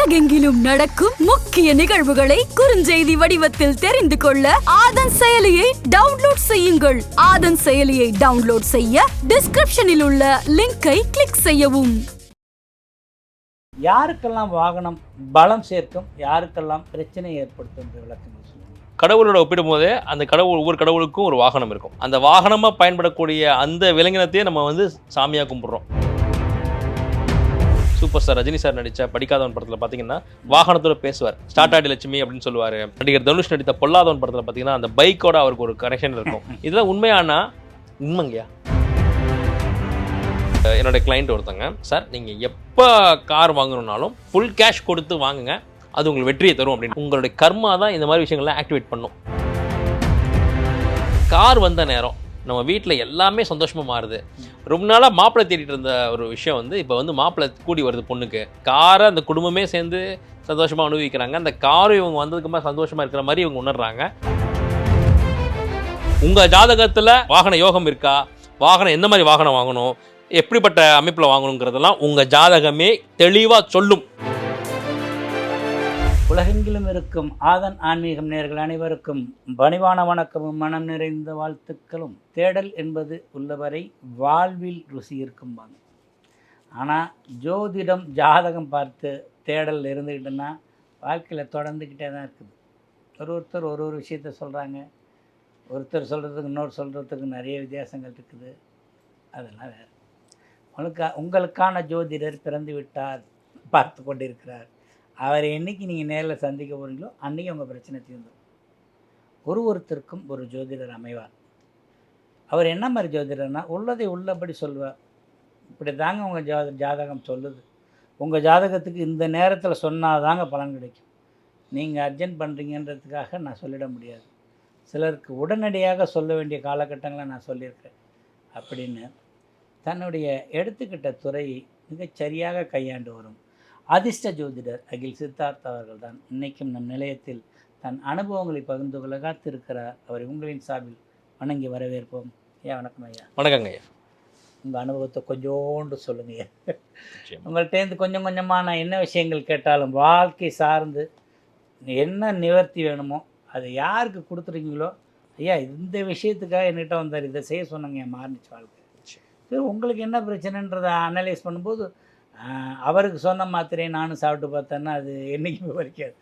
உலகெங்கிலும் நடக்கும் முக்கிய நிகழ்வுகளை குறுஞ்செய்தி வடிவத்தில் தெரிந்து கொள்ள ஆதன் செயலியை டவுன்லோட் செய்யுங்கள். ஆதன் செயலியை டவுன்லோட் செய்ய டிஸ்கிரிப்ஷனில் உள்ள லிங்கை கிளிக் செய்யவும். யாருக்கெல்லாம் வாகனம் பலம் சேர்க்கும் யாருக்கெல்லாம் பிரச்சனை ஏற்படுத்தும் என்ற விளக்கங்கள் கடவுளோட ஒப்பிடும்போது அந்த கடவுள் ஒவ்வொரு கடவுளுக்கும் ஒரு வாகனம் இருக்கும். அந்த வாகனமாக பயன்படக்கூடிய அந்த விலங்கினத்தையே நம்ம வந்து சாமியாக கும்பிட்றோம். சூப்பர் ஸ்டார் ரஜினி சார் நடித்த படிக்காதவன் படத்தில் பார்த்தீங்கன்னா வாகனத்தோட பேசுவார். ஸ்டார்ட் ஆடி லட்சுமி அப்படின்னு சொல்லுவார். நடிகர் தனுஷ் நடித்த பொல்லாதவன் படத்தில் பார்த்தீங்கன்னா அந்த பைக்கோட அவருக்கு ஒரு கனெக்ஷன் இருக்கும். இதெல்லாம் உண்மையானா? உண்மைங்கய்யா. என்னோட கிளைண்ட் ஒருத்தங்க சார் நீங்கள் எப்போ கார் வாங்கணும்னாலும் ஃபுல் கேஷ் கொடுத்து வாங்குங்க. அது உங்களுக்கு வெற்றியை தரும் அப்படின்னு. உங்களுடைய கர்மா தான் இந்த மாதிரி விஷயங்கள்லாம் ஆக்டிவேட் பண்ணும். கார் வந்த நேரம் நம்ம வீட்டில் எல்லாமே சந்தோஷமாக மாறுது. ரொம்ப நாளாக மாப்பிள்ளை தேடிட்டு இருந்த ஒரு விஷயம் வந்து இப்போ வந்து மாப்பிள்ளை கூடி வருது பொண்ணுக்கு. காரை அந்த குடும்பமே சேர்ந்து சந்தோஷமாக அனுபவிக்கிறாங்க. அந்த காரும் இவங்க வந்ததுக்குமா சந்தோஷமாக இருக்கிற மாதிரி இவங்க உணர்றாங்க. உங்கள் ஜாதகத்தில் வாகன யோகம் இருக்கா? வாகனம் எந்த மாதிரி வாகனம் வாங்கணும்? எப்படிப்பட்ட அமைப்பில் வாங்கணுங்கிறதெல்லாம் உங்கள் ஜாதகமே தெளிவாக சொல்லும். உலகெங்கிலும் இருக்கும் ஆதன் ஆன்மீகம் நேர்கள் அனைவருக்கும் பணிவான வணக்கமும் மனம் நிறைந்த வாழ்த்துக்களும். தேடல் என்பது உள்ளவரை வாழ்வில் ருசி இருக்கும்பாங்க ஆனால் ஜோதிடம் ஜாதகம் பார்த்து தேடல் இருந்துக்கிட்டுன்னா வாழ்க்கையில் தொடர்ந்துக்கிட்டே தான் இருக்குது. ஒரு ஒருத்தர் ஒரு ஒரு விஷயத்த சொல்கிறாங்க ஒருத்தர் சொல்கிறதுக்கு இன்னொரு சொல்கிறதுக்கு நிறைய வித்தியாசங்கள் இருக்குது. அதெல்லாம் வேறு. உங்களுக்கு உங்களுக்கான ஜோதிடர் பிறந்து விட்டார் பார்த்து கொண்டிருக்கிறார். அவரை என்னைக்கு நீங்கள் நேரில் சந்திக்க போகிறீங்களோ அன்றைக்கி உங்கள் பிரச்சனை தீர்ந்துடும் ஒரு ஒருத்தருக்கும் ஒரு ஜோதிடர் அமைவார். அவர் என்ன மாதிரி ஜோதிடர்னா உள்ளதை உள்ளபடி சொல்வார் இப்படி தாங்க உங்கள் ஜா ஜாதகம் சொல்லுது. உங்கள் ஜாதகத்துக்கு இந்த நேரத்தில் சொன்னால் தாங்க பலன் கிடைக்கும். நீங்கள் அர்ஜென்ட் பண்ணுறீங்கன்றதுக்காக நான் சொல்லிட முடியாது. சிலருக்கு உடனடியாக சொல்ல வேண்டிய காலகட்டங்களை நான் சொல்லியிருக்கேன் அப்படின்னு தன்னுடைய எடுத்துக்கிட்ட துறையை மிகச்சரியாக கையாண்டு வரும். அதிர்ஷ்ட ஜோதிடர் அகில் சித்தார்த் அவர்கள் தான் இன்றைக்கும் நம் நிலையத்தில் தன் அனுபவங்களை பகிர்ந்து கொள்ள காத்திருக்கிறார். அவரை உங்களின் சார்பில் வணங்கி வரவேற்போம். ஐயா வணக்கம் ஐயா. வணக்கங்க ஐயா. உங்கள் அனுபவத்தை கொஞ்சோண்டு சொல்லுங்க நிச்சயமா. உங்கள்கிட்டேருந்து கொஞ்சம் கொஞ்சமாக நான் என்ன விஷயங்கள் கேட்டாலும் வாழ்க்கை சார்ந்து என்ன நிவர்த்தி வேணுமோ அதை யாருக்கு கொடுத்துருக்கீங்களோ ஐயா இந்த விஷயத்துக்காக என்கிட்ட வந்தார். இதை செய்ய சொன்னாங்க என் மாறிச்சு வாழ்க்கை. சரி உங்களுக்கு என்ன பிரச்சனைன்றதை அனலைஸ் பண்ணும்போது அவருக்கு சொன்ன மாத்திரையை நானும் சாப்பிட்டு பார்த்தேன்னா அது என்றைக்குமே வரைக்காது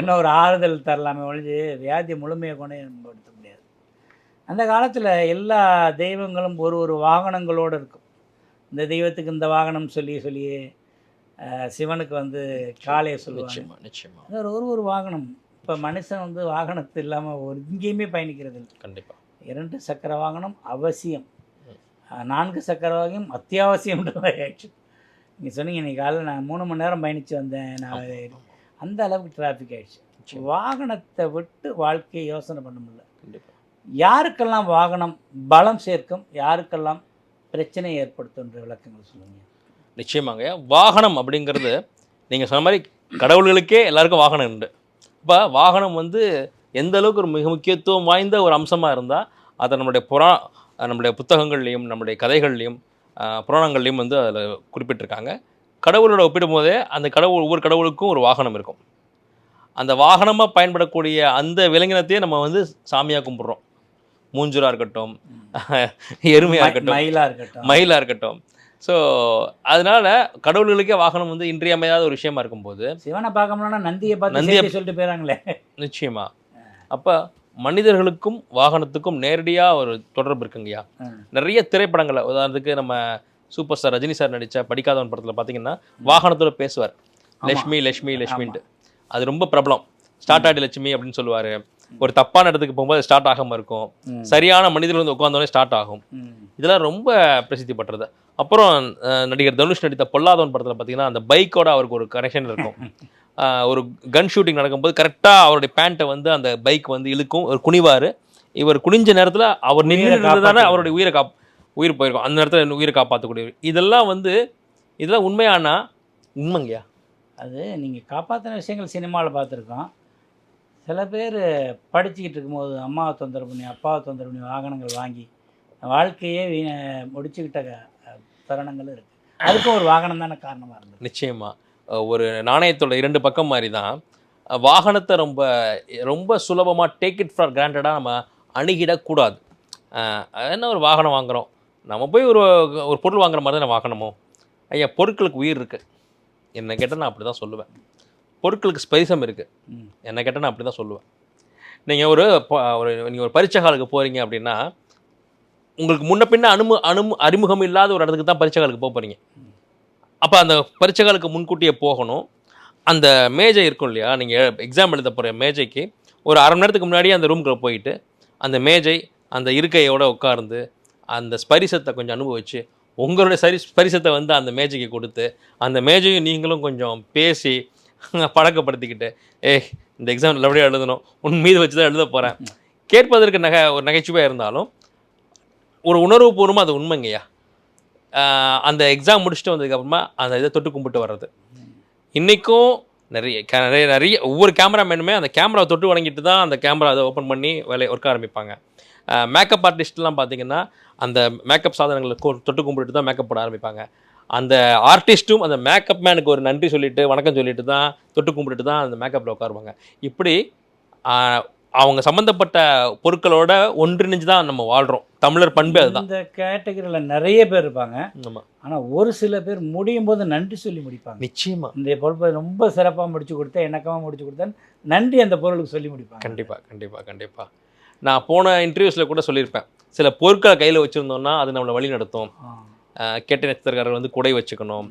என்ன ஒரு ஆறுதல் தரலாமே ஒழிஞ்சு வியாதி முழுமையை கொண்டு படுத்த முடியாது. அந்த காலத்தில் எல்லா தெய்வங்களும் ஒரு ஒரு வாகனங்களோடு இருக்கும். இந்த தெய்வத்துக்கு இந்த வாகனம் சொல்லி சொல்லி சிவனுக்கு வந்து காளையை சொல்லுவாங்க. நிச்சயமா நிச்சயமா. அது ஒரு ஒரு வாகனம் இப்போ மனுஷன் வந்து வாகனத்து இல்லாமல் ஒரு எங்கேயுமே பயணிக்கிறது இல்லை. கண்டிப்பா. இரண்டு சக்கர வாகனம் அவசியம். நான்கு சக்கர வாகனம் அத்தியாவசியம்ன்ற மாதிரி ஆயிடுச்சு. நீங்கள் சொன்னீங்க இன்னைக்கு காலையில் நான் மூணு மணி நேரம் பயணித்து வந்தேன். நான் அந்த அளவுக்கு டிராஃபிக் நிச்சயமா. வாகனத்தை விட்டு வாழ்க்கையை யோசனை பண்ண முடியல. யாருக்கெல்லாம் வாகனம் பலம் சேர்க்கும் யாருக்கெல்லாம் பிரச்சனை ஏற்படுத்துன்ற விளக்கங்கள் சொல்லுங்க. நிச்சயமாங்க. வாகனம் அப்படிங்கிறது நீங்கள் சொன்ன மாதிரி கடவுள்களுக்கே எல்லாருக்கும் வாகனம் உண்டு. இப்போ வாகனம் வந்து எந்த அளவுக்கு ஒரு மிக முக்கியத்துவம் வாய்ந்த ஒரு அம்சமாக இருந்தால் அதை நம்மளுடைய புறா நம்மளுடைய புத்தகங்கள்லையும் நம்மளுடைய கதைகள்லையும் புராணங்கள்லையும் வந்து அதில் குறிப்பிட்டிருக்காங்க. கடவுளோட ஒப்பிடும்போதே அந்த கடவுள் ஒவ்வொரு கடவுளுக்கும் ஒரு வாகனம் இருக்கும். அந்த வாகனமாக பயன்படக்கூடிய அந்த விலங்கினத்தையே நம்ம வந்து சாமியாக கும்பிட்றோம். மூஞ்சூராக இருக்கட்டும் எருமையாக இருக்கட்டும் மயிலாக இருக்கட்டும். மயிலாக இருக்கட்டும். ஸோ அதனால கடவுள்களுக்கே வாகனம் வந்து இன்றியமையாத ஒரு விஷயமா இருக்கும்போது சிவனை பார்க்க முடியலன்னா நந்தியை பார்த்து நந்தியை- சொல்லிட்டு போயிறாங்களே. நிச்சயமா. அப்போ மனிதர்களுக்கும் வாகனத்துக்கும் நேரடியாக ஒரு தொடர்பு இருக்குங்கய்யா. நிறைய திரைப்படங்களை உதாரணத்துக்கு நம்ம சூப்பர் ஸ்டார் ரஜினி சார் நடித்த படிக்காதவன் படத்தில் பார்த்தீங்கன்னா வாகனத்தோட பேசுவார். லட்சுமி லட்சுமி லட்சுமின்ட்டு அது ரொம்ப பிரபலம். ஸ்டார்ட் ஆடி லட்சுமி அப்படின்னு சொல்லுவார். ஒரு தப்பான இடத்துக்கு போகும்போது ஸ்டார்ட் ஆகாமல் இருக்கும். சரியான மனிதர்கள் வந்து உட்காந்தோடனே ஸ்டார்ட் ஆகும். இதெல்லாம் ரொம்ப பிரசித்தி பெற்றது. அப்புறம் நடிகர் தனுஷ் நடித்த பொல்லாதவன் படத்தில் பார்த்தீங்கன்னா அந்த பைக்கோட அவருக்கு ஒரு கனெக்ஷன் இருக்கும். ஒரு கன் ஷூட்டிங் நடக்கும்போது கரெக்டாக அவருடைய பேண்ட்டை வந்து அந்த பைக் வந்து இழுக்கும் ஒரு குனிவார். இவர் குனிஞ்ச நேரத்தில் அவர் நின்று தானே. அவருடைய உயிரை காப் உயிர் போயிருக்கும். அந்த நேரத்தில் உயிரை காப்பாற்றக்கூடிய இதெல்லாம் வந்து இதெல்லாம் உண்மையானா? உண்மைங்கய்யா? அது நீங்கள் காப்பாற்றின விஷயங்கள் சினிமாவில் பார்த்துருக்கோம். சில பேர் படிச்சுக்கிட்டு இருக்கும்போது அம்மாவை தொந்தரவு பண்ணி அப்பாவை தொந்தரவு பண்ணி வாகனங்கள் வாங்கி வாழ்க்கையே வீண முடிச்சுக்கிட்ட தருணங்களும் இருக்குது அதுக்கும் ஒரு வாகனம் தானே காரணமாக இருந்தது. நிச்சயமா. அஹ், ஒரு நாணயத்தோட இரண்டு பக்கம் மாதிரி தான் வாகனத்தை ரொம்ப ரொம்ப சுலபமாக டேக் இட் ஃபார் கிராண்டடாக நம்ம அணுகிடக்கூடாது. என்ன ஒரு வாகனம் வாங்குகிறோம் நம்ம போய் ஒரு ஒரு பொருள் வாங்குற மாதிரி தானே வாகனமோ? ஐயா பொருட்களுக்கு உயிர் இருக்குது என்ன கேட்டால் நான் அப்படி தான் சொல்லுவேன். பொருட்களுக்கு ஸ்பரிசம் இருக்குது. என்ன கேட்டால் நான் அப்படி தான் சொல்லுவேன். நீங்கள் ஒரு ஒரு நீங்கள் ஒரு பரீட்சை ஹாலுக்கு போகிறீங்க அப்படின்னா உங்களுக்கு முன்ன பின்ன அனுமு அனுமு அறிமுகம் இல்லாத ஒரு இடத்துக்கு தான் பரீட்சை ஹாலுக்கு போக போகிறீங்க அப்போ அந்த பரீட்சை ஹாலுக்கு முன்கூட்டியே போகணும். அந்த மேஜை இருக்கும் இல்லையா? நீங்கள் எக்ஸாம் எழுத போகிற மேஜைக்கு ஒரு அரை மணி நேரத்துக்கு முன்னாடியே அந்த ரூம்குள்ளே போயிட்டு அந்த மேஜை அந்த இருக்கையோட உட்கார்ந்து அந்த ஸ்பரிசத்தை கொஞ்சம் அனுபவிச்சு உங்களுடைய சரி ஸ்பரிசத்தை வந்து அந்த மேஜைக்கு கொடுத்து அந்த மேஜையும் நீங்களும் கொஞ்சம் பேசி பழக்கப்படுத்திக்கிட்டு ஏய் இந்த எக்ஸாம் நல்லபடியாக எழுதணும். உன் மீது வச்சு தான் எழுத போகிறேன் கேட்பதற்கு நகை ஒரு நகைச்சுவையாக இருந்தாலும் ஒரு உணர்வுபூர்வமாக அது உண்மைங்கய்யா? அந்த எக்ஸாம் முடிச்சுட்டு வந்ததுக்கப்புறமா அந்த இதை தொட்டு கும்பிட்டு வர்றது. இன்றைக்கும் நிறைய நிறைய நிறைய ஒவ்வொரு கேமராமேனுமே அந்த கேமராவை தொட்டு வணங்கிட்டு தான் அந்த கேமரா அதை ஓப்பன் பண்ணி வேலையை ஒர்க் ஆரம்பிப்பாங்க. மேக்கப் ஆர்டிஸ்ட்லாம் பார்த்தீங்கன்னா அந்த மேக்கப் சாதனங்களை கொ- தொட்டு கும்பிட்டு தான் மேக்கப் போட ஆரம்பிப்பாங்க. அந்த ஆர்டிஸ்ட்டும் அந்த மேக்கப் மேனுக்கு ஒரு நன்றி சொல்லிட்டு வணக்கம் சொல்லிட்டு தான் தொட்டு கும்பிட்டுட்டு தான் அந்த மேக்கப்பில் உட்காருவாங்க. இப்படி அவங்க சம்மந்தப்பட்ட பொருட்களோட ஒன்றிணைஞ்சு தான் நம்ம வாழ்கிறோம் தமிழர் பண்பே அதுதான். இந்த கேட்டகரியில் நிறைய பேர் இருப்பாங்க. ஆமாம் ஆனால் ஒரு சில பேர் முடியும் போது நன்றி சொல்லி முடிப்பாங்க. நிச்சயமா. இந்த பொறுப்பை ரொம்ப சிறப்பாக முடிச்சு கொடுத்தேன் இணக்கமாக முடிச்சு கொடுத்தேன் நன்றி அந்த பொருளுக்கு சொல்லி முடிப்பாங்க. கண்டிப்பாக கண்டிப்பாக கண்டிப்பாக நான் போன இன்டர்வியூஸில் கூட சொல்லியிருப்பேன். சில பொருட்களை கையில் வச்சுருந்தோம்னா அது நம்மளை வழி நடத்தும். கேட்ட நட்சத்திரக்காரர்கள் வந்து குடை வச்சுக்கணும்.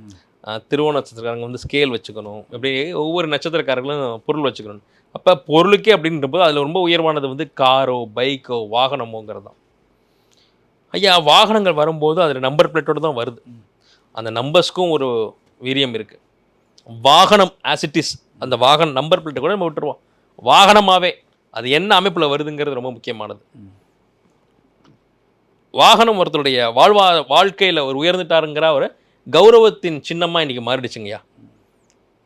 திருவோண நட்சத்திரக்காரங்க வந்து ஸ்கேல் வச்சுக்கணும். இப்படி ஒவ்வொரு நட்சத்திரக்காரர்களும் பொருள் வச்சுக்கணும். அப்போ பொருளுக்கே அப்படின்றப்போ அதில் ரொம்ப உயர்வானது வந்து காரோ பைக்கோ வாகனமோங்கிறது தான் ஐயா வாகனங்கள் வரும்போது அதில் நம்பர் பிளேட்டோட தான் வருது. அந்த நம்பர்ஸ்க்கும் ஒரு வீரியம் இருக்குது வாகனம் ஆசிட்டிஸ் அந்த வாகனம் நம்பர் பிளேட்டை கூட நம்ம விட்டுருவோம். வாகனமாகவே அது என்ன அமைப்பில் வருதுங்கிறது ரொம்ப முக்கியமானது. வாகனம் ஒருத்தருடைய வாழ்வா வாழ்க்கையில் ஒரு உயர்ந்துட்டாருங்கிற ஒரு கௌரவத்தின் சின்னமாக இன்றைக்கி மாறிடுச்சுங்கய்யா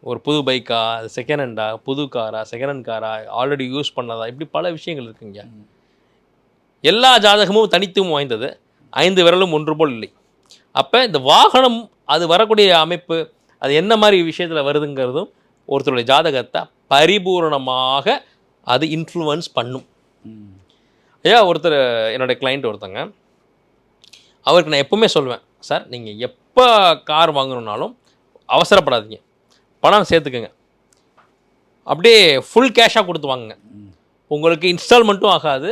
ஒரு புது பைக்கா அது செகண்ட் ஹேண்டா புது காரா செகண்ட் ஹேண்ட் காரா ஆல்ரெடி யூஸ் பண்ணதா இப்படி பல விஷயங்கள் இருக்குங்கய்யா எல்லா ஜாதகமும் தனித்துவம் வாய்ந்தது. ஐந்து விரலும் ஒன்று போல் இல்லை. அப்போ இந்த வாகனம் அது வரக்கூடிய அமைப்பு அது என்ன மாதிரி விஷயத்தில் வருதுங்கிறதும் ஒருத்தருடைய ஜாதகத்தை பரிபூரணமாக அது இன்ஃப்ளூவன்ஸ் பண்ணும். ஐயா ஒருத்தர் என்னோட கிளைண்ட் ஒருத்தங்க. அவருக்கு நான் எப்பவுமே சொல்லுவேன் சார் நீங்கள் எப்போ கார் வாங்கணுன்னாலும் அவசரப்படாதீங்க. பணம் சேர்த்துக்குங்க. அப்படியே ஃபுல் கேஷாக கொடுத்து வாங்குங்க. உங்களுக்கு இன்ஸ்டால்மெண்ட்டும் ஆகாது.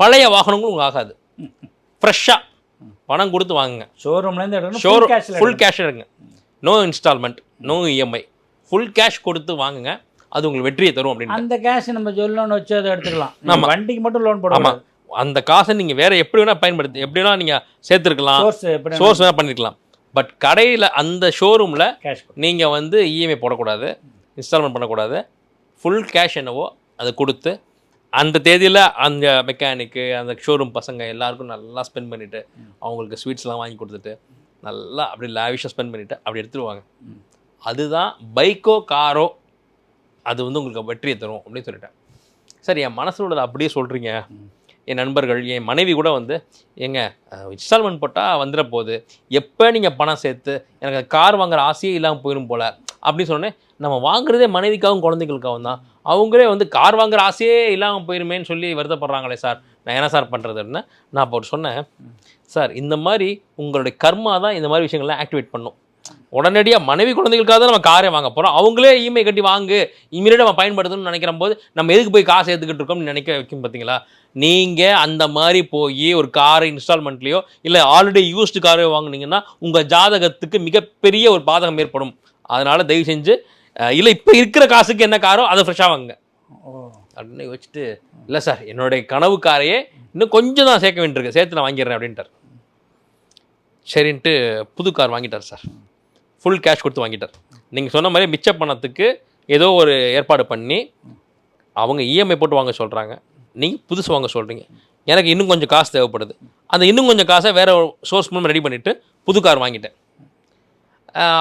பழைய வாகனங்களும் உங்களுக்கு ஆகாது. ஃப்ரெஷ்ஷாக பணம் கொடுத்து வாங்குங்க. ஷோரூம்லேருந்து எடுக்கணும் ஷோர் full cashல ஃபுல். கேஷ் எடுங்க no instalment no EMI full cash கொடுத்து வாங்குங்க அது உங்களுக்கு வெற்றியை தரும் அப்படின்னு அந்த கேஷ் நம்ம லோன் வச்சு அதை எடுத்துக்கலாம். நீங்க வண்டிக்கு மட்டும் லோன் போடலாம் அந்த காசை நீங்கள் வேற எப்படி வேணால் பயன்படுத்தி எப்படி வேணால் நீங்கள் சேர்த்துருக்கலாம். சோர்ஸ் வேணால் பண்ணிருக்கலாம். பட் கடையில் அந்த ஷோரூமில் நீங்கள் வந்து இஎம்ஐ போடக்கூடாது இன்ஸ்டால்மெண்ட் பண்ணக்கூடாது. ஃபுல் கேஷ் என்னவோ அதை கொடுத்து அந்த தேதியில் அந்த மெக்கானிக்கு அந்த ஷோரூம் பசங்க எல்லாருக்கும் நல்லா ஸ்பெண்ட் பண்ணிவிட்டு அவங்களுக்கு ஸ்வீட்ஸ்லாம் வாங்கி கொடுத்துட்டு நல்லா அப்படி லாவிஷாக ஸ்பெண்ட் பண்ணிவிட்டு அப்படி எடுத்துருவாங்க. அதுதான் பைக்கோ காரோ அது வந்து உங்களுக்கு வெற்றியை தரும் அப்படின்னு சொல்லிட்டேன். சரி என் மனசில் உள்ளதை அப்படியே சொல்கிறீங்க என் நண்பர்கள் என் மனைவி கூட வந்து ஏங்க இன்ஸ்டால்மெண்ட் போட்டால் வந்துட போகுது எப்போ நீங்கள் பணம் சேர்த்து எனக்கு கார் வாங்குற ஆசையே இல்லாமல் போயிடும் போல அப்படின்னு சொன்னேன் நம்ம வாங்குறதே மனைவிக்காகவும் குழந்தைங்களுக்காகவும் தான். அவங்களே வந்து கார் வாங்குற ஆசையே இல்லாமல் போயிருமேன்னு சொல்லி வருத்தப்படுறாங்களே சார். நான் என்ன சார் பண்ணுறதுன்னு நான் அப்போ சொன்னேன். சார் இந்த மாதிரி உங்களுடைய கர்மா தான் இந்த மாதிரி விஷயங்கள்லாம் ஆக்டிவேட் பண்ணும். உடனடியாக மனைவி குழந்தைகளுக்காக தான் நம்ம காரே வாங்க போகிறோம் அவங்களே இஎம்ஐ கட்டி வாங்கு. இமீடியட்டாக நம்ம பயன்படுத்தணும்னு நினைக்கிற போது நம்ம எதுக்கு போய் காசு எடுத்துக்கிட்டு இருக்கோம்னு நினைக்க வைக்கும் பார்த்தீங்களா நீங்கள் அந்த மாதிரி போய் ஒரு காரை இன்ஸ்டால்மெண்ட்லேயோ இல்லை ஆல்ரெடி யூஸ்டு காரையோ வாங்குனீங்கன்னா உங்கள் ஜாதகத்துக்கு மிகப்பெரிய ஒரு பாதகம் ஏற்படும். அதனால் தயவு செஞ்சு இல்லை இப்போ இருக்கிற காசுக்கு என்ன காரோ அதை ஃப்ரெஷ்ஷாக வாங்குங்க. ஓ. அப்படின்னு யோசிச்சுட்டு இல்லை சார் என்னுடைய கனவு காரையே இன்னும் கொஞ்சம் தான் சேர்க்க வேண்டியிருக்கு. சேர்த்து நான் வாங்கிடுறேன் அப்படின்ட்டார். சரின்ட்டு புது கார் வாங்கிட்டார் சார் ஃபுல் கேஷ் கொடுத்து வாங்கிட்டார். நீங்கள் சொன்ன மாதிரி மிச்ச பணத்துக்கு ஏதோ ஒரு ஏற்பாடு பண்ணி அவங்க இஎம்ஐ போட்டு வாங்க சொல்கிறாங்க நீங்கள் புதுசு வாங்க சொல்கிறீங்க எனக்கு இன்னும் கொஞ்சம் காசு தேவைப்படுது. அந்த இன்னும் கொஞ்சம் காசை வேற சோர்ஸ் மூலம் ரெடி பண்ணிவிட்டு புது கார் வாங்கிட்டேன்.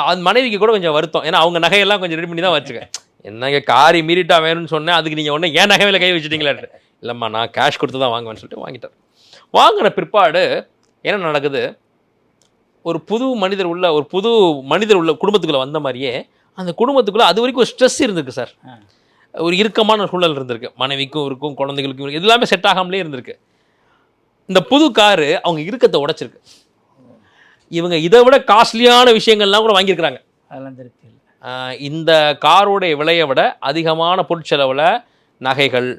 அது மனைவிக்கு கூட கொஞ்சம் வருத்தம். ஏன்னா அவங்க நகையெல்லாம் கொஞ்சம் ரெடி பண்ணி தான் வச்சுக்கேன் என்னங்க காரி மீறிட்டா வேணும்னு சொன்னேன் அதுக்கு நீங்கள் உடனே ஏன் நகை மேலே கை வச்சுட்டீங்களாட்டு இல்லைம்மா நான் கேஷ் கொடுத்து தான் வாங்குவேன்னு சொல்லிட்டு வாங்கிட்டார் வாங்கின பிற்பாடு என்ன நடக்குது? ஒரு புது மனிதர் உள்ள ஒரு புது மனிதர் உள்ள குடும்பத்துக்குள்ள வந்த மாதிரியே அந்த குடும்பத்துக்குள்ளே அது வரைக்கும் ஒரு ஸ்ட்ரெஸ் இருந்திருக்கு சார். ஒரு இறுக்கமான சூழல் இருந்திருக்கு. மனைவிக்கும் இருக்கும் குழந்தைகளுக்கும் எல்லாமே செட் ஆகாமலே இருந்திருக்கு. இந்த புது காரு அவங்க இறுக்கத்தை உடைச்சிருக்கு. இவங்க இதை விட காஸ்ட்லியான விஷயங்கள்லாம் கூட வாங்கியிருக்கிறாங்க. அதெல்லாம் திருப்தி இல்லை. இந்த காரோடைய விலையை விட அதிகமான பொருட்செலவில் நகைகள்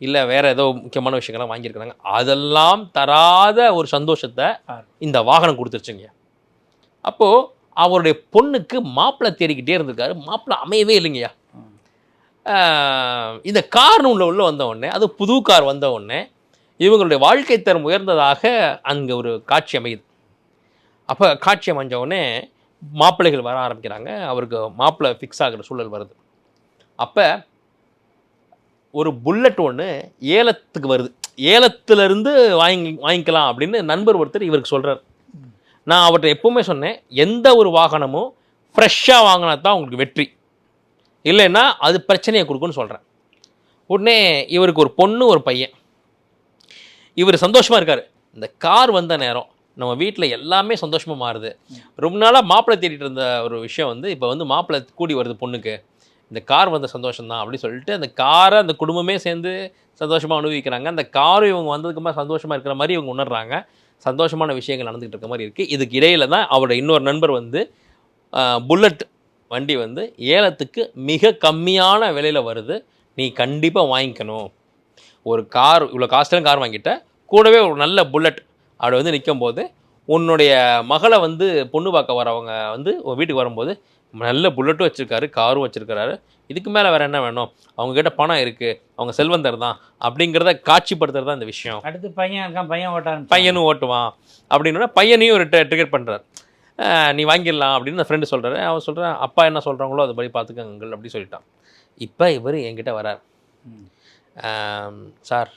இல்லை வேற ஏதோ முக்கியமான விஷயங்கள்லாம் வாங்கியிருக்கிறாங்க. அதெல்லாம் தராத ஒரு சந்தோஷத்தை. இந்த வாகனம் கொடுத்துருச்சுங்க. அப்போது அவருடைய பொண்ணுக்கு மாப்பிள்ளை தேடிக்கிட்டே இருந்திருக்காரு. மாப்பிள்ளை அமையவே இல்லைங்கய்யா. இந்த கார்னு உள்ள உள்ள வந்த உடனே அது புது கார் வந்த உடனே இவங்களுடைய வாழ்க்கை தரம் உயர்ந்ததாக அங்கே ஒரு காட்சி அமையுது. அப்போ காட்சி அமைஞ்ச உடனே மாப்பிள்ளைகள் வர ஆரம்பிக்கிறாங்க. அவருக்கு மாப்பிள்ளை ஃபிக்ஸ் ஆகிற சூழல் வருது. அப்போ ஒரு புல்லட் ஒன்று ஏலத்துக்கு வருது. ஏலத்துலேருந்து வாங்கி வாங்கிக்கலாம் அப்படின்னு நண்பர் ஒருத்தர் இவருக்கு சொல்கிறார் நான் அவர்கிட்ட எப்பவுமே சொன்னேன் எந்த ஒரு வாகனமும் ஃப்ரெஷ்ஷாக வாங்கினா தான் உங்களுக்கு வெற்றி. இல்லைன்னா அது பிரச்சனையை கொடுக்குன்னு சொல்கிறேன் உடனே இவருக்கு ஒரு பொண்ணு ஒரு பையன். இவர் சந்தோஷமாக இருக்கார். இந்த கார் வந்த நேரம் நம்ம வீட்டில் எல்லாமே சந்தோஷமாக மாறுது. ரொம்ப நாளாக மாப்பிள்ளை தேடிட்டு இருந்த ஒரு விஷயம் வந்து இப்போ வந்து மாப்பிள்ளை கூடி வருது பொண்ணுக்கு. இந்த கார் வந்த சந்தோஷம் தான் அப்படின்னு சொல்லிட்டு அந்த காரை அந்த குடும்பமே சேர்ந்து சந்தோஷமாக அனுபவிக்கிறாங்க. அந்த காரும் இவங்க வந்ததுக்குமா சந்தோஷமாக இருக்கிற மாதிரி இவங்க உணர்றாங்க. சந்தோஷமான விஷயங்கள் நடந்துகிட்டு இருக்க மாதிரி இருக்குது இதுக்கு இடையில தான் அவரோட இன்னொரு நண்பர் வந்து புல்லட் வண்டி வந்து ஏலத்துக்கு மிக கம்மியான விலையில் வருது. நீ கண்டிப்பாக வாங்கிக்கணும். ஒரு கார் இவ்வளோ காஸ்ட்லாம் கார் வாங்கிட்ட. கூடவே ஒரு நல்ல புல்லட் அப்படி வந்து நிற்கும் போது உன்னுடைய மகளை வந்து பொண்ணு பார்க்க வரவங்க வந்து உன் வீட்டுக்கு வரும்போது நல்ல புல்லட்டும் வச்சுருக்காரு காரும் வச்சுருக்காரு இதுக்கு மேலே வேறு என்ன வேணும்? அவங்கக்கிட்ட பணம் இருக்குது அவங்க செல்வந்தர் தான் அப்படிங்கிறத காட்சிப்படுத்துறது தான் இந்த விஷயம். அடுத்து பையன் இருக்கான் பையன் ஓட்ட ஆரம்பிச்சான். பையனும் ஓட்டுவான் அப்படின்னா பையனையும் ஒரு ட்ரிகர் பண்ணுறாரு நீ வாங்கிடலாம் அப்படின்னு அந்த ஃப்ரெண்டு சொல்கிறாரு அவன் சொல்கிறான் அப்பா என்ன சொல்கிறாங்களோ அதுபடி பார்த்துக்கங்க uncle அப்படி சொல்லிட்டான். இப்போ இவர் என்கிட்ட வரார் சார்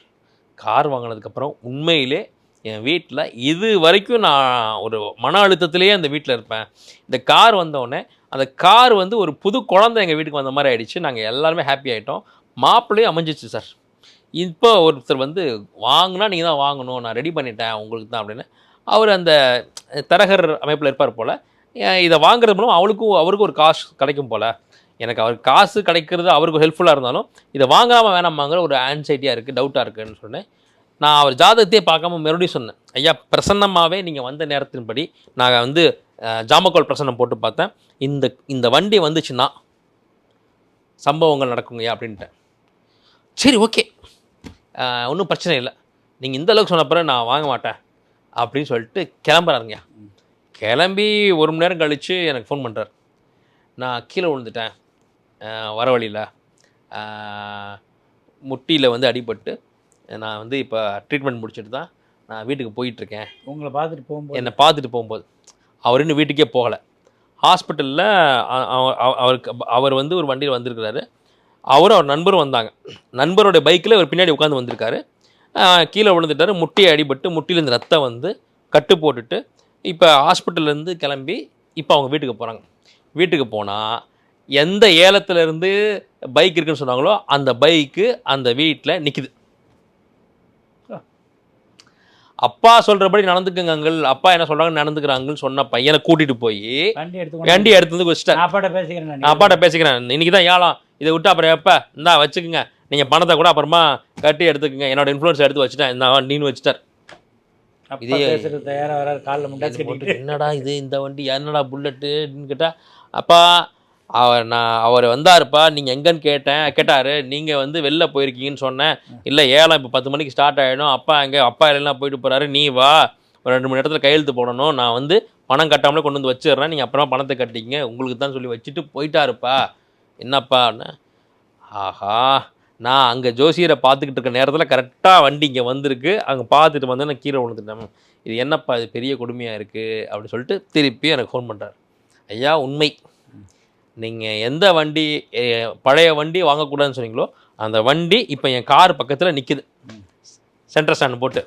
கார் வாங்கினதுக்கப்புறம் உண்மையிலே என் வீட்டில் இது வரைக்கும் நான் ஒரு மன அழுத்தத்திலேயே அந்த வீட்டில் இருப்பேன். இந்த கார் வந்தோடனே அந்த கார் வந்து ஒரு புது குழந்தை எங்கள் வீட்டுக்கு வந்த மாதிரி ஆகிடுச்சு நாங்கள் எல்லாருமே ஹாப்பி ஆகிட்டோம் மாப்பிள்ளையும் அமைஞ்சிச்சு சார். இப்போ ஒருத்தர் வந்து வாங்கினா நீங்கள் தான் வாங்கணும் நான் ரெடி பண்ணிட்டேன் உங்களுக்கு தான் அப்படின்னு. அவர் அந்த தரகர் அமைப்பில் இருப்பார் போல். இதை வாங்குறது மூலம் அவளுக்கும் அவருக்கும் ஒரு காசு கிடைக்கும் போல். எனக்கு அவருக்கு காசு கிடைக்கிறது அவருக்கு ஹெல்ப்ஃபுல்லாக இருந்தாலும் இதை வாங்காமல் வேணாமாங்கிற ஒரு ஆன்சைட்டியாக இருக்குது டவுட்டாக இருக்குன்னு சொன்னேன். நான் அவர் ஜாதகத்தையே பார்க்காம மறுபடியும் சொன்னேன். ஐயா பிரசன்னமாகவே நீங்கள் வந்த நேரத்தின்படி நான் வந்து ஜாமக்கோல் பிரசன்னம் போட்டு பார்த்தேன். இந்த இந்த வண்டி வந்துச்சுன்னா சம்பவங்கள் நடக்குங்கய்யா அப்படின்ட்டேன். சரி ஓகே. ஒன்றும் பிரச்சனை இல்லை. நீங்கள் இந்த அளவுக்கு சொன்ன பிறகு நான் வாங்க மாட்டேன் அப்படின்னு சொல்லிட்டு கிளம்புறாருங்கய்யா கிளம்பி ஒரு மணி நேரம் கழித்து எனக்கு ஃபோன் பண்ணுறார் நான் கீழே விழுந்துட்டேன். வர வழியில். முட்டியில் வந்து அடிபட்டு நான் வந்து இப்போ ட்ரீட்மெண்ட் முடிச்சுட்டு தான் நான் வீட்டுக்கு போயிட்டுருக்கேன். உங்களை பார்த்துட்டு போகும்போது? என்னை பார்த்துட்டு போகும்போது. அவர் இன்னும் வீட்டுக்கே போகலை. ஹாஸ்பிட்டலில் அவருக்கு அவர் வந்து ஒரு வண்டியில் வந்திருக்கிறாரு. அவரும் அவர் நண்பரும் வந்தாங்க. நண்பரோட பைக்கில் அவர் பின்னாடி உட்காந்து வந்திருக்காரு. கீழே விழுந்துட்டாரு. முட்டியை அடிபட்டு முட்டியிலேருந்து ரத்தம் வந்து கட்டு போட்டுட்டு இப்போ ஹாஸ்பிட்டல்லேருந்து கிளம்பி இப்போ அவங்க வீட்டுக்கு போகிறாங்க வீட்டுக்கு போனால் எந்த ஏலத்துலேருந்து பைக் இருக்குன்னு சொன்னாங்களோ அந்த பைக்கு அந்த வீட்டில் நிற்கிது அப்பா சொல்கிறபடி நடந்துக்குங்க அப்பா என்ன சொல்கிறாங்க நடந்துக்கிறாங்கன்னு சொன்ன பையனை கூட்டிகிட்டு போய் வண்டி எடுத்து வந்து அப்பாட்ட பேசிக்கிறேன் அப்பாட்ட பேசிக்கிறேன். இன்னைக்கு தான் ஏலம். இதை விட்டு அப்புறம் எப்போ? இந்தா வச்சுக்கோங்க. நீங்கள் பணத்தை கூட அப்புறமா கட்டி எடுத்துக்கங்க. என்னோட இன்ஃப்ளூயன்ஸ் எடுத்து வச்சுட்டேன். இந்த நீனு கட்டிட்டு என்னடா இது? இந்த வண்டி என்னடா புல்லட்டு? அப்படின்னு கேட்டா அப்பா அவர் நான் அவர் வந்தாருப்பா நீங்கள் எங்கன்னு கேட்டேன். கேட்டார் நீங்கள் வந்து வெளில போயிருக்கீங்கன்னு சொன்னேன். இல்லை ஏழாம் இப்போ பத்து மணிக்கு ஸ்டார்ட் ஆகிடும் அப்பா எங்கே அப்பா எல்லாம் போயிட்டு போகிறாரு நீ வா. ஒரு ரெண்டு மணி நேரத்தில் கையெழுத்து போடணும். நான் வந்து பணம் கட்டாமலே கொண்டு வந்து வச்சிடுறேன். நீங்கள் அப்புறமா பணத்தை கட்டிங்க உங்களுக்கு தான் சொல்லி வச்சுட்டு போயிட்டாருப்பா. என்னப்பான்னு ஆஹா. நான் அங்கே ஜோசியரை பார்த்துக்கிட்டு இருக்க நேரத்தில் கரெக்டாக வண்டி இங்கே வந்திருக்கு. அங்கே பார்த்துட்டு வந்து நான் கீழே விழுந்துட்டேன். இது என்னப்பா இது பெரிய கொடுமையாக இருக்குது அப்படின்னு சொல்லிட்டு திருப்பி எனக்கு ஃபோன் பண்ணுறாரு ஐயா உண்மை. நீங்கள் எந்த வண்டி பழைய வண்டி வாங்கக்கூடாதுன்னு சொன்னீங்களோ அந்த வண்டி இப்போ என் கார் பக்கத்தில் நிற்கிது சென்டர் ஸ்டாண்ட் போட்டு.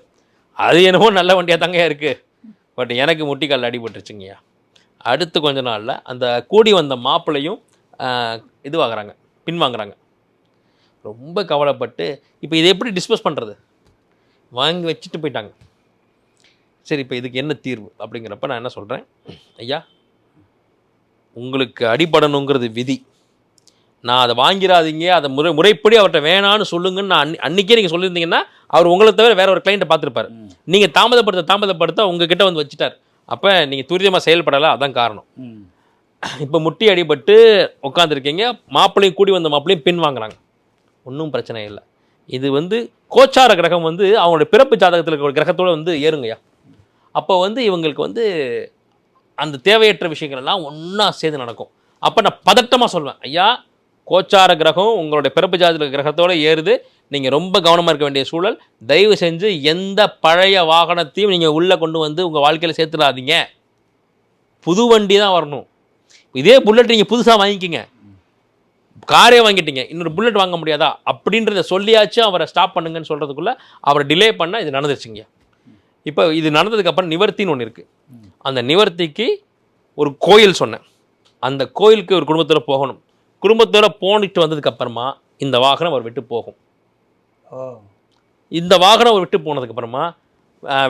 அது என்னமோ நல்ல வண்டியாக தாங்க இருக்குது பட் எனக்கு முட்டிக்கால் அடிபட்டுருச்சுங்கய்யா அடுத்து கொஞ்ச நாளில் அந்த கூடி வந்த மாப்பிள்ளையும் இது வாங்குறாங்க பின் வாங்குறாங்க. ரொம்ப கவலைப்பட்டு இப்போ இதை எப்படி டிஸ்போஸ் பண்ணுறது வாங்கி வச்சுட்டு போயிட்டாங்க. சரி இப்போ இதுக்கு என்ன தீர்வு? அப்படிங்கிறப்ப நான் என்ன சொல்கிறேன் ஐயா உங்களுக்கு அடிபடணுங்கிறது விதி. நான் அதை வாங்கிடாதீங்க அதை முறை முறைப்படி அவர்கிட்ட வேணான்னு சொல்லுங்கன்னு நான் அன்னைக்கே நீங்கள் சொல்லியிருந்தீங்கன்னா அவர் உங்களை தவிர வேற ஒரு கிளைண்ட்டை பார்த்துருப்பாரு. நீங்கள் தாமதப்படுத்த தாமதப்படுத்த உங்ககிட்ட வந்து வச்சுட்டார். அப்போ நீங்கள் துரிதமாக செயல்படலை அதான் காரணம். இப்போ முட்டி அடிபட்டு உட்காந்துருக்கீங்க மாப்பிள்ளையும் கூடி வந்த மாப்பிள்ளையும் பின் வாங்குறாங்க. ஒன்றும் பிரச்சனை இல்லை. இது வந்து கோச்சார கிரகம் வந்து அவங்களுடைய பிறப்பு ஜாதகத்தில் இருக்கிற கிரகத்தோட வந்து ஏறுங்கய்யா. அப்போ வந்து இவங்களுக்கு வந்து அந்த தேவையற்ற விஷயங்கள் எல்லாம் ஒன்றா சேர்ந்து நடக்கும். அப்போ நான் பதட்டமாக சொல்வேன் ஐயா கோச்சார கிரகம் உங்களுடைய பிறப்பு ஜாதக கிரகத்தோடு ஏறுது. நீங்கள் ரொம்ப கவனமாக இருக்க வேண்டிய சூழல். தயவு செஞ்சு எந்த பழைய வாகனத்தையும் நீங்கள் உள்ளே கொண்டு வந்து உங்கள் வாழ்க்கையில் சேர்த்துடாதீங்க புது வண்டி தான் வரணும். இதே புல்லட் நீங்கள் புதுசாக வாங்கிக்கிங்க. காரே வாங்கிட்டீங்க. இன்னொரு புல்லட் வாங்க முடியாதா? அப்படின்றத சொல்லியாச்சும் அவரை ஸ்டாப் பண்ணுங்கன்னு சொல்கிறதுக்குள்ளே அவரை டிலே பண்ணால் இது நடந்துருச்சுங்க இப்போ இது நடந்ததுக்கப்புறம் நிவர்த்தின்னு ஒன்று இருக்குது அந்த நிவர்த்திக்கு ஒரு கோயில் சொன்னேன். அந்த கோயிலுக்கு ஒரு குடும்பத்தோட போகணும். குடும்பத்தோட போனிட்டு வந்ததுக்கப்புறமா இந்த வாகனம் அவர் விட்டு போகும். இந்த வாகனம் அவர் விட்டு போனதுக்கப்புறமா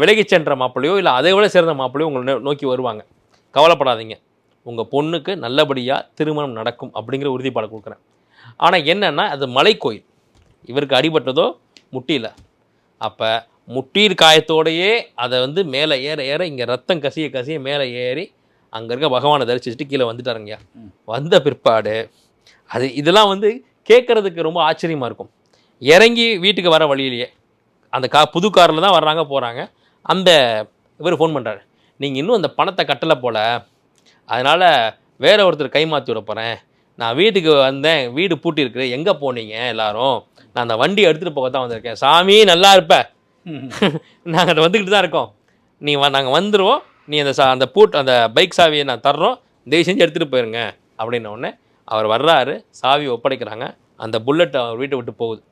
விலகிச் சென்ற மாப்பிள்ளையோ இல்லை அதை விட சேர்ந்த மாப்பிள்ளையோ உங்களை நோக்கி வருவாங்க. கவலைப்படாதீங்க. உங்கள் பொண்ணுக்கு நல்லபடியாக திருமணம் நடக்கும் அப்படிங்கிற உறுதிப்பாடு கொடுக்குறேன். ஆனால் என்னன்னா அது மலைக்கோயில். இவருக்கு அடிபட்டதோ முட்டியில். அப்போ முட்டீர் காயத்தோடையே அதை வந்து மேலே ஏற ஏற இங்கே ரத்தம் கசிய கசிய மேலே ஏறி அங்கே இருக்க பகவானை தரிசிச்சுட்டு கீழே வந்துட்டாருங்கய்யா. வந்த பிற்பாடு அது இதெல்லாம் வந்து கேட்குறதுக்கு ரொம்ப ஆச்சரியமாக இருக்கும். இறங்கி வீட்டுக்கு வர வழியிலேயே அந்த கா புது காரில் தான் வர்றாங்க போகிறாங்க அந்த இவர் ஃபோன் பண்ணுறாரு நீங்கள் இன்னும் அந்த பணத்தை கட்டலை போல. அதனால் வேற ஒருத்தர் கை மாற்றி விட போகிறேன் நான் வீட்டுக்கு வந்தேன் வீடு பூட்டி இருக்குது எங்கே போனீங்க எல்லாரும்? நான் அந்த வண்டி எடுத்துகிட்டு போக தான் வந்திருக்கேன். சாமி நல்லா இருப்பேன் நாங்கள் அதை வந்துக்கிட்டு தான் இருக்கோம். நீ வ நாங்கள் வந்துடுவோம் நீ அந்த சா அந்த பூட் அந்த பைக் சாவியை நான் தர்றோம். தயவு செஞ்சு எடுத்துகிட்டு போயிருங்க. அப்படின்ன உடனே அவர் வர்றாரு. சாவி ஒப்படைக்கிறாங்க. அந்த புல்லட் அவர் வீட்டை விட்டு போகுது.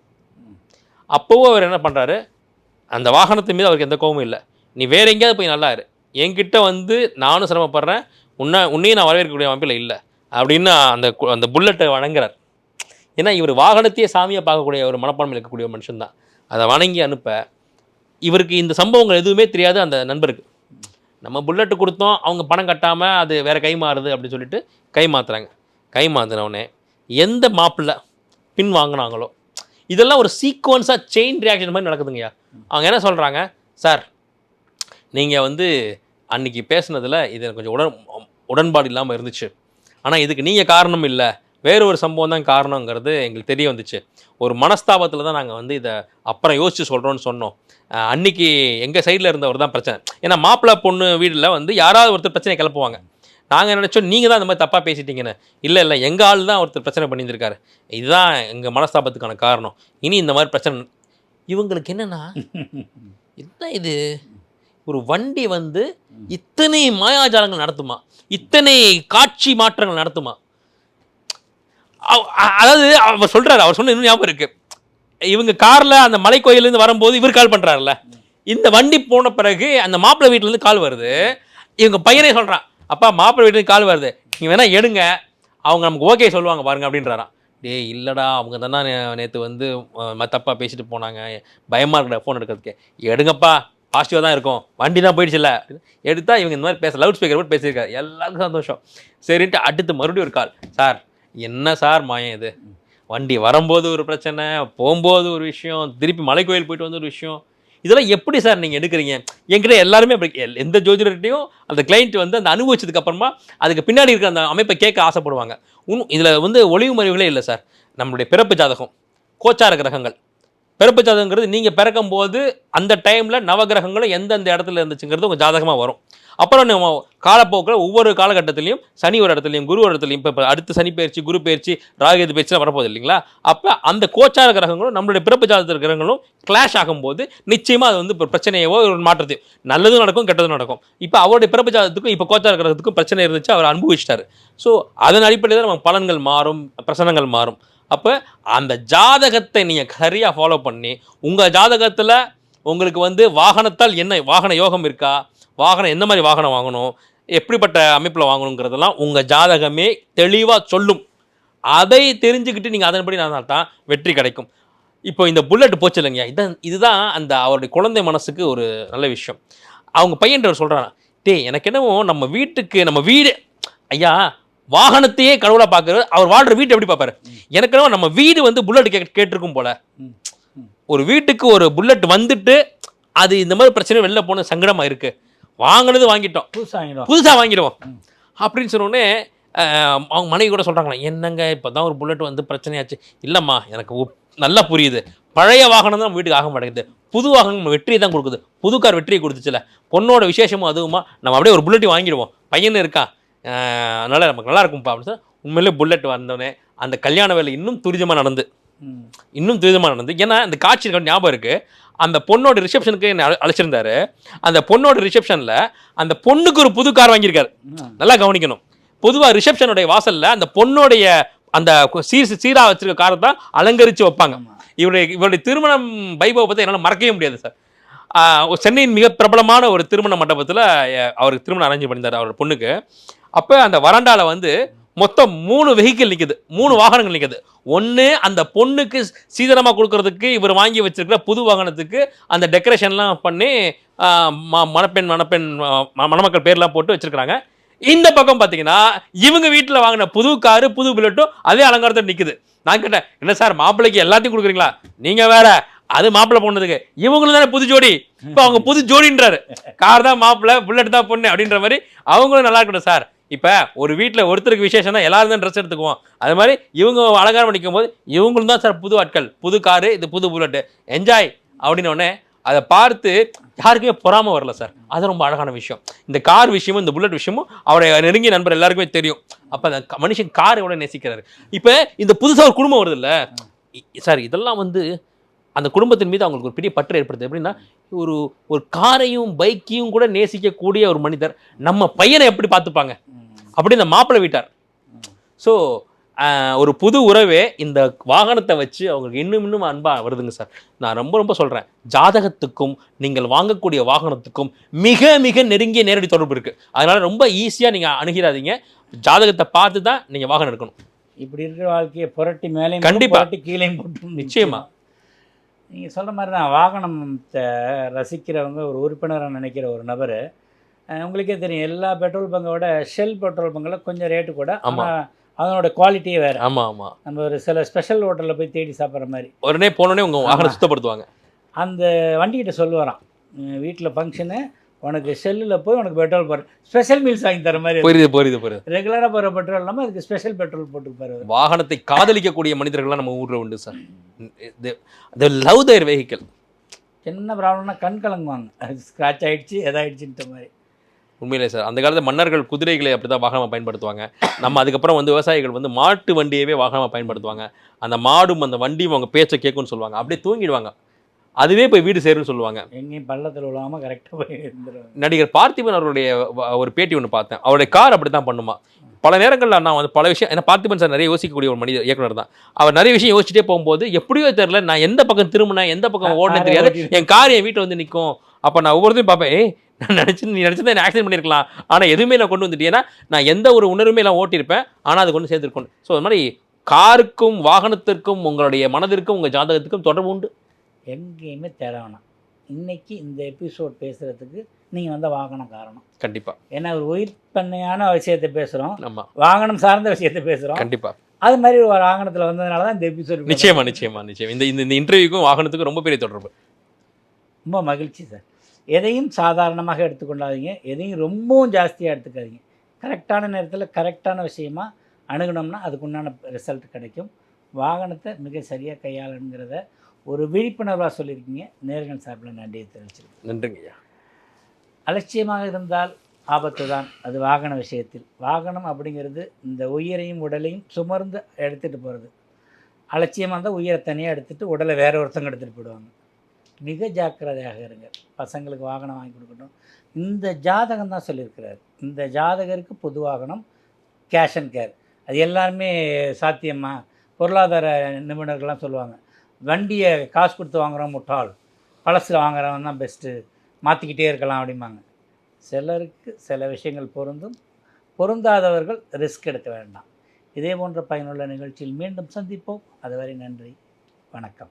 அப்போவும் அவர் என்ன பண்ணுறாரு அந்த வாகனத்தின் மீது அவருக்கு எந்த கோவமும் இல்லை. நீ வேறு எங்கேயாவது போய் நல்லா இரு. என்கிட்ட வந்து நானும் சிரமப்படுறேன். உன்னை உன்னையும் நான் வரவேற்கக்கூடிய அமைப்பில் இல்லை. அப்படின்னு அந்த அந்த புல்லட்டை வணங்குறார். ஏன்னா இவர் வாகனத்தையே சாமியை பார்க்கக்கூடிய ஒரு மனப்பான்மை இருக்கக்கூடிய மனுஷன்தான். அதை வணங்கி அனுப்ப இவருக்கு இந்த சம்பவங்கள் எதுவுமே தெரியாது அந்த நண்பருக்கு. நம்ம புல்லட்டு கொடுத்தோம் அவங்க பணம் கட்டாமல் அது வேறு கை மாறுது அப்படின்னு சொல்லிட்டு கை மாற்றுறாங்க கை மாற்றினவுடனே எந்த மாப்பிள்ளை பின் வாங்கினாங்களோ இதெல்லாம் ஒரு சீக்வன்ஸாக செயின் ரியாக்ஷன் மாதிரி நடக்குதுங்கய்யா. அவங்க என்ன சொல்கிறாங்க சார் நீங்கள் வந்து அன்றைக்கி பேசுனதில் இது கொஞ்சம் உடன் உடன்பாடு இல்லாமல் இருந்துச்சு. ஆனால் இதுக்கு நீங்கள் காரணம் இல்லை. வேறு ஒரு சம்பவம் தான் காரணங்கிறது எங்களுக்கு தெரிய வந்துச்சு. ஒரு மனஸ்தாபத்தில் தான் நாங்கள் வந்து இதை அப்புறம் யோசித்து சொல்கிறோன்னு சொன்னோம். அன்னைக்கு எங்கள் சைடில் இருந்தவர் தான் பிரச்சனை. ஏன்னா மாப்பிள்ளை பொண்ணு வீட்டில் வந்து யாராவது ஒருத்தர் பிரச்சனை கிளப்புவாங்க. நாங்கள் நினச்சோம் நீங்கள் தான் இந்த மாதிரி தப்பாக பேசிட்டீங்கன்னு. இல்லை இல்லை எங்கள் ஆள் தான் ஒருத்தர் பிரச்சனை பண்ணியிருந்திருக்காரு. இதுதான் எங்கள் மனஸ்தாபத்துக்கான காரணம். இனி இந்த மாதிரி பிரச்சனை இவங்களுக்கு என்னென்னா என்ன இது? ஒரு வண்டி வந்து இத்தனை மாயாஜாலங்கள் நடத்துமா? இத்தனை காட்சி மாற்றங்கள் நடத்துமா? அதாவது அவர் சொல்கிறார் அவர் சொன்ன இன்னும் ஞாபகம் இருக்குது இவங்க காரில் அந்த மலை கோயிலேருந்து வரும்போது இவர் கால் பண்றாருல்ல. இந்த வண்டி போன பிறகு அந்த மாப்பிள்ளை வீட்டிலேருந்து கால் வருது. இவங்க பையனே சொல்கிறான் அப்பா மாப்பிள்ளை வீட்டிலேருந்து கால் வருது. நீங்கள் வேணால் எடுங்க. அவங்க நமக்கு ஓகே சொல்லுவாங்க பாருங்க அப்படின்றாராம். டேய் இல்லைடா அவங்க தானே நேற்று வந்து தப்பாக பேசிட்டு போனாங்க. பயமாக இருக்கடா ஃபோன் எடுக்கிறதுக்கு. எடுங்கப்பா பாசிட்டிவாக தான் இருக்கும். வண்டி தான் போயிடுச்சுல்ல எடுத்தால் இவங்க இந்த மாதிரி பேச லவுட் ஸ்பீக்கர் போட்டு பேசியிருக்காரு. எல்லாருக்கும் சந்தோஷம். சரின்ட்டு அடுத்து மறுபடியும் ஒரு கால். சார் என்ன சார் மாயம் இது? வண்டி வரும்போது ஒரு பிரச்சனை போகும்போது ஒரு விஷயம் திருப்பி மலை போயிட்டு வந்து ஒரு விஷயம். இதெல்லாம் எப்படி சார் நீங்கள் எடுக்கிறீங்க? என்கிட்ட எல்லாருமே அப்படி எல்- எந்த ஜோதிடர்கிட்டையும் அந்த கிளைண்ட் வந்து அந்த அனுபவிச்சதுக்கு அப்புறமா அதுக்கு பின்னாடி இருக்கிற அந்த அமைப்பை கேட்க ஆசைப்படுவாங்க. இன்னும் இதில் வந்து ஒளிவு மறைவுகளே இல்லை சார். நம்மளுடைய பிறப்பு ஜாதகம் கோச்சார கிரகங்கள். பிறப்பு ஜாதகங்கிறது நீங்கள் பிறக்கும்போது அந்த டைமில் நவகிரகங்களும் எந்தெந்த இடத்துல இருந்துச்சுங்கிறது உங்கள் ஜாதகமாக வரும். அப்புறம் நம்ம காலப்போக்கில் ஒவ்வொரு காலகட்டத்திலையும் சனி ஒரு இடத்துலையும் குரு ஒரு இடத்துலையும் இப்போ அடுத்து சனி பயிற்சி குரு பயிற்சி ராகுது பயிற்சிலாம் வரப்போகுது இல்லைங்களா? அப்போ அந்த கோச்சார கிரகங்களும் நம்மளுடைய பிறப்பு ஜாதக கிரகங்களும் கிளாஷ் ஆகும்போது நிச்சயமாக அது வந்து இப்போ பிரச்சனையவோ ஒரு மாற்றத்தையும் நல்லதும் நடக்கும் கெட்டதும் நடக்கும். இப்போ அவருடைய பிறப்பு ஜாதகத்துக்கும் இப்போ கோச்சார கிரகத்துக்கும் பிரச்சனை இருந்துச்சு அவர் அனுபவிச்சிட்டாரு. ஸோ அதன் அடிப்படையில் தான் நம்ம பலன்கள் மாறும் பிரசனங்கள் மாறும். அப்போ அந்த ஜாதகத்தை நீங்கள் சரியாக ஃபாலோ பண்ணி உங்கள் ஜாதகத்தில் உங்களுக்கு வந்து வாகனத்தால் என்ன வாகன யோகம் இருக்கா? வாகனம் எந்த மாதிரி வாகனம் வாங்கணும்? எப்படிப்பட்ட அமைப்பில் வாங்கணுங்கிறதெல்லாம் உங்கள் ஜாதகமே தெளிவாக சொல்லும். அதை தெரிஞ்சுக்கிட்டு நீங்கள் அதன்படி நான் தான் வெற்றி கிடைக்கும். இப்போ இந்த புல்லட் போச்சு இல்லைங்க இதான் இதுதான் அந்த அவருடைய குழந்தை மனசுக்கு ஒரு நல்ல விஷயம். அவங்க பையன்றவர் சொல்கிறாங்க டேய் எனக்கு என்னவோ நம்ம வீட்டுக்கு நம்ம வீடு ஐயா வாகனத்தையே கடவுளா பார்க்கறது அவர் வாழ்ற வீட்டை எப்படி பார்ப்பாரு? எனக்கு நம்ம வீடு வந்து புல்லட் கே கேட்டிருக்கும் போல. ஒரு வீட்டுக்கு ஒரு புல்லட் வந்துட்டு அது இந்த மாதிரி பிரச்சனை வெளில போன சங்கடமா இருக்கு. வாங்கினது வாங்கிட்டோம். புதுசாக வாங்கிடுவோம். புதுசா வாங்கிடுவோம். அப்படின்னு சொன்னோடனே அவங்க மனைவி கூட சொல்றாங்களா என்னங்க இப்பதான் ஒரு புல்லட் வந்து பிரச்சனையாச்சு. இல்லம்மா எனக்கு நல்லா புரியுது. பழைய வாகனம் தான் வீட்டுக்கு ஆக மாட்டேங்குது. புது வாகனம் வெற்றியை தான் கொடுக்குது. புது கார் வெற்றியை கொடுத்துச்சுல. பொண்ணோட விசேஷமும் அதுவுமா நம்ம அப்படியே ஒரு புல்லட் வாங்கிடுவோம். பையன் இருக்கான் அதனால நமக்கு நல்லா இருக்கும்ப்பா அப்படின்னு சொல்லி உண்மையிலே புல்லட் வந்தோடனே அந்த கல்யாண வேலை இன்னும் துரிதமா நடந்து. இன்னும் துரிதமாக நடந்து. ஏன்னா இந்த காட்சி ஞாபகம் இருக்கு. அந்த பொண்ணோட ரிசப்ஷனுக்கு என்னை அழ- அழைச்சிருந்தாரு. அந்த பொண்ணோட ரிசப்ஷன்ல அந்த பொண்ணுக்கு ஒரு புது கார் வாங்கியிருக்காரு. நல்லா கவனிக்கணும். பொதுவாக ரிசப்ஷனுடைய வாசல்ல அந்த பொண்ணுடைய அந்த சீர் சீரா வச்சிருக்க காரை தான் அலங்கரிச்சு வைப்பாங்க. இவருடைய இவருடைய திருமணம் வைபவ பற்றி என்னால் மறக்கவே முடியாது சார். சென்னையின் மிக பிரபலமான ஒரு திருமண மண்டபத்தில் அவருக்கு திருமணம் அரேஞ்ச் பண்ணியிருந்தார் அவர் பொண்ணுக்கு. அப்போ அந்த வராண்டாவில் வந்து மொத்தம் மூணு வெஹிக்கிள் நிற்குது மூணு வாகனங்கள் நிற்குது ஒன்று அந்த பொண்ணுக்கு சீதனமாக கொடுக்கறதுக்கு இவர் வாங்கி வச்சிருக்கிற புது வாகனத்துக்கு அந்த டெக்கரேஷன்லாம் பண்ணி மணப்பெண் மணப்பெண் மணமக்கள் பேர்லாம் போட்டு வச்சுருக்கிறாங்க. இந்த பக்கம் பார்த்தீங்கன்னா இவங்க வீட்டில் வாங்கின புது காரு புது புல்லட்டும் அதே அலங்காரத்தில் நிற்குது நான் கேட்டேன் என்ன சார் மாப்பிள்ளைக்கு எல்லாத்தையும் கொடுக்குறீங்களா? நீங்கள் வேற அது மாப்பிள்ளை பொண்ணுதுக்கு இவங்களும் தானே புது ஜோடி. இப்போ அவங்க புது ஜோடின்றாரு. கார் தான் மாப்பிள்ளை புல்லட் தான் பொண்ணு அப்படின்ற மாதிரி அவங்களும் நல்லா இருக்கட்டும் சார். இப்போ ஒரு வீட்டில் ஒருத்தருக்கு விசேஷம்னா எல்லாரும் தான் ட்ரெஸ் எடுத்துக்குவோம். அது மாதிரி இவங்க அலங்காரம் பண்ணிக்கும் போது இவங்களும் தான் சார் புது ஆட்கள். புது காரு இது புது புல்லட்டு என்ஜாய் அப்படின்னோடனே அதை பார்த்து யாருக்குமே பொறாமல் வரல சார் அது ரொம்ப அழகான விஷயம். இந்த கார் விஷயமும் இந்த புல்லட் விஷயமும் அவருடைய நெருங்கிய நண்பர் எல்லாருக்குமே தெரியும். அப்போ அந்த மனுஷன் கார் எவ்வளோ நேசிக்கிறாரு. இப்போ இந்த புதுசாக ஒரு குடும்பம் வருது இல்லை? சார் இதெல்லாம் வந்து அந்த குடும்பத்தின் மீது அவங்களுக்கு ஒரு பெரிய பற்று ஏற்படுது. எப்படின்னா ஒரு ஒரு காரையும் பைக்கையும் கூட நேசிக்கக்கூடிய ஒரு மனிதர் நம்ம பையனை எப்படி பார்த்துப்பாங்க? அப்படி இந்த மாப்பிள்ளை வீட்டார். ஸோ ஒரு புது உறவே இந்த வாகனத்தை வச்சு அவங்களுக்கு இன்னும் இன்னும் அன்பா வருதுங்க சார். நான் ரொம்ப ரொம்ப சொல்கிறேன் ஜாதகத்துக்கும் நீங்கள் வாங்கக்கூடிய வாகனத்துக்கும் மிக மிக நெருங்கிய நேரடி தொடர்பு இருக்குது அதனால் ரொம்ப ஈஸியாக நீங்கள் அணுகிறாதீங்க ஜாதகத்தை பார்த்து தான் நீங்கள் வாகனம் எடுக்கணும். இப்படி இருக்கிற வாழ்க்கையை புரட்டி மேலே கண்டிப்பா. புரட்டி கீழே போட்டு நிச்சயமா. நீங்கள் சொல்ற மாதிரி தான் வாகனத்தை ரசிக்கிறவங்க ஒரு உறுப்பினராக நினைக்கிற ஒரு நபர் உங்களுக்கே தெரியும் எல்லா பெட்ரோல் பங்கோட ஷெல் பெட்ரோல் பங்கில் கொஞ்சம் ரேட்டு கூட. ஆனால் அதனோட குவாலிட்டியே வேறு. ஆமாம் ஆமாம் நம்ம ஒரு சில ஸ்பெஷல் ஹோட்டலில் போய் தேடி சாப்பிட்ற மாதிரி. உடனே போனோடனே உங்கள் வாகனம் சுத்தப்படுத்துவாங்க. அந்த வண்டிகிட்ட சொல்லுவாராம் வீட்டில் ஃபங்க்ஷனு உனக்கு ஷெல்லில் போய் உனக்கு பெட்ரோல் போடுற ஸ்பெஷல் மீல்ஸ் வாங்கி தர மாதிரி புரியுது புரியுது புரியுது. ரெகுலராக போகிற பெட்ரோல் இல்லாமல் அதுக்கு ஸ்பெஷல் பெட்ரோல் போட்டுருப்பாரு அவரு. வாகனத்தை காதலிக்கக்கூடிய மனிதர்கள்லாம் நம்ம ஊரில் உண்டு sir. The love their vehicle என்ன ப்ராப்ளம்னா கண் கலங்குவாங்க. ஸ்க்ராட்ச் ஆயிடுச்சு எதாயிடுச்சுன்ற மாதிரி. உண்மையிலே சார் அந்த காலத்தில் மன்னர்கள் குதிரைகளை அப்படி தான் வாகனமாக பயன்படுத்துவாங்க. நம்ம அதுக்கப்புறம் வந்து விவசாயிகள் வந்து மாட்டு வண்டியவே வாகனமாக பயன்படுத்துவாங்க. அந்த மாடும் அந்த வண்டியும் அவங்க பேச்சை கேட்கும்னு சொல்லுவாங்க. அப்படியே தூங்கிடுவாங்க. அதுவே போய் வீடு சேரும்னு சொல்லுவாங்க. எங்கேயும் பள்ளத்தில் விழாமல் கரெக்டாக போய் நடிகர் பார்த்திபன் அவருடைய ஒரு பேட்டி ஒன்று பார்த்தேன். அவருடைய கார் அப்படி தான் பண்ணுமா. பல நேரங்களில் நான் வந்து பல விஷயம் ஏன்னா பார்த்திபன் சார் நிறைய யோசிக்கக்கூடிய ஒரு மனிதர் இயக்குனர் தான். அவர் நிறைய விஷயம் யோசிச்சுட்டே போகும்போது எப்படியோ தெரியல நான் எந்த பக்கம் திரும்பினேன் எந்த பக்கம் ஓடனே தெரியாது. என் கார் என் வீட்டில் வந்து நிற்கும் அப்போ நான் ஒவ்வொருத்தையும் பார்ப்பேன் நான் நினச்சி நீ நினச்சிருந்தா என்ன ஆக்சிடென்ட் பண்ணியிருக்கலாம் ஆனால் எதுவுமே நான் கொண்டு வந்துட்டு ஏன்னா நான் எந்த ஒரு உணர்வுமே நான் ஓட்டியிருப்பேன். ஆனால் அது கொண்டு சேர்த்துருக்கணும் ஸோ அது மாதிரி காருக்கும் வாகனத்திற்கும் உங்களுடைய மனதிற்கும் உங்கள் ஜாதகத்துக்கும் தொடர்பு உண்டு? எங்கேயுமே தேட வேணாம். இன்னைக்கு இந்த எபிசோட் பேசுகிறதுக்கு நீங்கள் வந்த வாகனம் காரணம். கண்டிப்பாக ஏன்னா ஒரு உயிர் பண்ணையான விஷயத்தை பேசுகிறோம் ஆமாம் வாகனம் சார்ந்த விஷயத்தை பேசுகிறோம் கண்டிப்பாக அது மாதிரி ஒரு வாகனத்தில் வந்ததுனால தான் இந்த எபிசோட் நிச்சயமா நிச்சயமா நிச்சயம். இந்த இந்த- இந்த இன்டர்வியூக்கும் வாகனத்துக்கும் ரொம்ப பெரிய தொடர்பு. ரொம்ப மகிழ்ச்சி சார் எதையும் சாதாரணமாக எடுத்துக்கொள்ளாதீங்க எதையும் ரொம்பவும் ஜாஸ்தியாக எடுத்துக்காதீங்க. கரெக்டான நேரத்தில் கரெக்டான விஷயமா அணுகுனோம்னா அதுக்குண்டான ரிசல்ட் கிடைக்கும். வாகனத்தை மிக சரியாக கையாளணுங்கிறத ஒரு விழிப்புணர்வாக சொல்லியிருக்கீங்க. நேர்கள் சார்பில் நன்றியை தெரிவிச்சிருக்கேன் நன்றிங்க ஐயா. அலட்சியமாக இருந்தால் ஆபத்து தான். அது வாகன விஷயத்தில். வாகனம் அப்படிங்கிறது இந்த உயிரையும் உடலையும் சுமர்ந்து எடுத்துகிட்டு போகிறது அலட்சியமாக இருந்தால் உயிரை தனியாக எடுத்துகிட்டு உடலை வேற ஒருத்தங்க எடுத்துகிட்டு போயிடுவாங்க. மிக ஜாக்கிரதையாக இருங்க. பசங்களுக்கு வாகனம் வாங்கி கொடுக்கணும் இந்த ஜாதகம் தான் சொல்லியிருக்கிறார். இந்த ஜாதகருக்கு பொது வாகனம் கேஷ் அண்ட் கேர் அது எல்லாருமே சாத்தியமா? பொருளாதார நிபுணர்கள்லாம் சொல்லுவாங்க. வண்டியை காசு கொடுத்து வாங்குகிறோம் முட்டாள். பழசில் வாங்குறவன் தான் பெஸ்ட்டு மாற்றிக்கிட்டே இருக்கலாம் அப்படிம்பாங்க. சிலருக்கு சில விஷயங்கள் பொருந்தும். பொருந்தாதவர்கள் ரிஸ்க் எடுக்க வேண்டாம். இதே போன்ற பயனுள்ள நிகழ்ச்சியில் மீண்டும் சந்திப்போம். அதுவரை நன்றி. வணக்கம்.